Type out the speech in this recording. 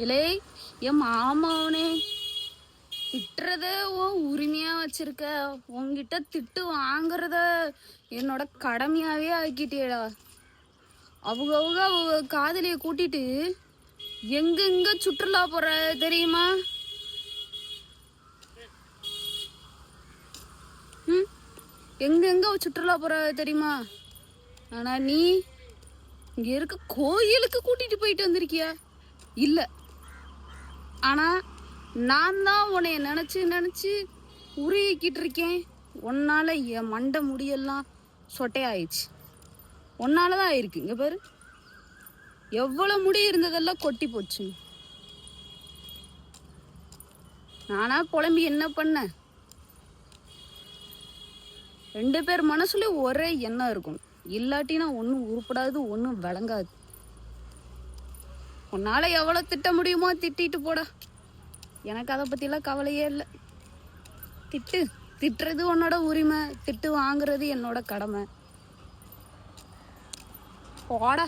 இலே என் மாமாவனே திட்டுறத உன் உரிமையா வச்சிருக்க. உன்கிட்ட திட்டு வாங்குறத என்னோட கடமையாவே ஆக்கிட்டேடா அவங்க அவங்க அவங்க காதலிய கூட்டிட்டு எங்கெங்க சுற்றுலா போற தெரியுமா? ம்? எங்கெங்க சுற்றுலா போற தெரியுமா? ஆனா நீ இங்க இருக்க கோயிலுக்கு கூட்டிட்டு போயிட்டு வந்திருக்கியா? இல்லை ஆனால் நான் தான் உன்னைய நினச்சி நினச்சி உருகிக்கிட்டு இருக்கேன் உன்னால் என் மண்டை முடியெல்லாம் சொட்டையாயிடுச்சு. உன்னால தான் ஆயிருக்கு. இங்கே பாரு. எவ்வளோ முடி இருந்ததெல்லாம் கொட்டி போச்சு. நானா புலம்பி என்ன பண்ண? ரெண்டு பேர் மனசுலேயும் ஒரே எண்ணம் இருக்கும். இல்லாட்டினா ஒன்றும் உருப்படாது ஒன்றும் விளங்காது. உன்னால் எவ்வளோ திட்ட முடியுமோ திட்டிட்டு போடா. எனக்கு அதை பற்றிலாம் கவலையே இல்லை. திட்டு திட்டுறது உன்னோட உரிமை திட்டு வாங்குறது என்னோட கடமை. போடா.